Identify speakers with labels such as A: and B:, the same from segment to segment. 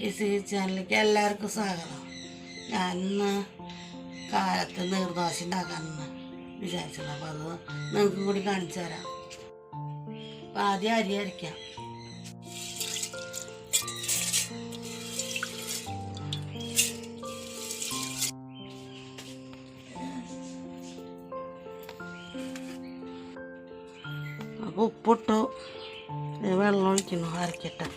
A: ഈ സി ചാനലിലേക്ക് എല്ലാവർക്കും സ്വാഗതം. ഞാൻ ഇന്ന് കാലത്ത് നീർദോശ ഉണ്ടാക്കാമെന്ന് വിചാരിച്ചത്. അപ്പോൾ അത് നിങ്ങൾക്ക് കൂടി കാണിച്ചു തരാം. അപ്പം ആദ്യം അരി അരിക്കാം അപ്പോൾ ഉപ്പിട്ടു. വെള്ളം ഒഴിക്കുന്നു. അരക്കട്ടെ.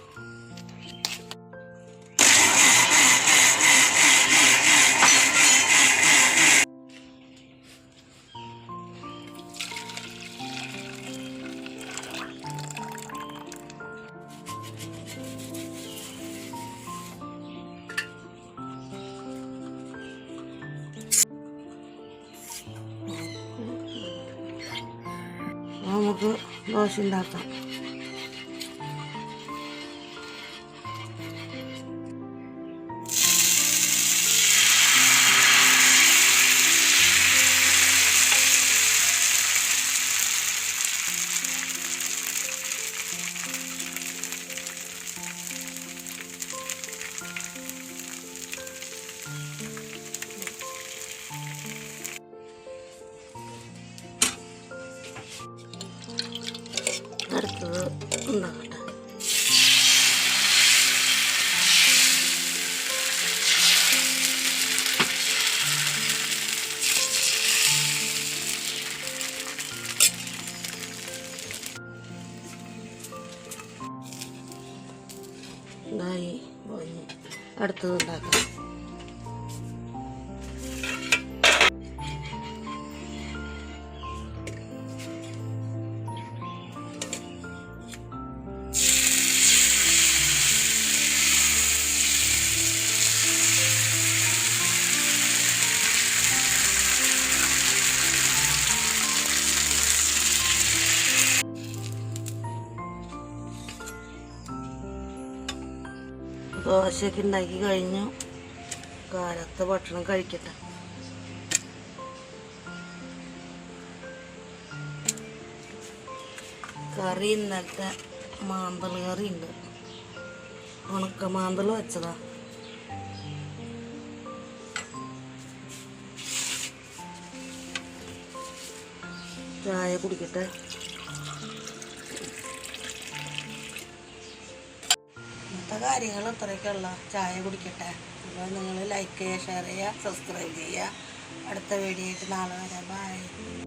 A: നമുക്ക് ദോശ ഉണ്ടാക്കാം അടുത്തത് ഉണ്ടാക്കട്ടെ ഇതായി പോയി അടുത്തത് ഉണ്ടാക്കാം ദോശയൊക്കെ ഉണ്ടാക്കി കഴിഞ്ഞു. കാലത്ത് ഭക്ഷണം കഴിക്കട്ടെ. കറി ഇന്നലത്തെ മാന്തൽ കറി ഉണ്ട്. ഉണക്ക മാന്തൽ വെച്ചതാ. ചായ കുടിക്കട്ടെ. ഇന്നത്തെ കാര്യങ്ങൾ ഇത്രയൊക്കെയുള്ള ചായ കുടിക്കട്ടെ. അപ്പോൾ നിങ്ങൾ ലൈക്ക് ചെയ്യുക ഷെയർ ചെയ്യുക സബ്സ്ക്രൈബ് ചെയ്യുക. അടുത്ത വീഡിയോ ആയിട്ട് നാളെ വരാം. ബൈ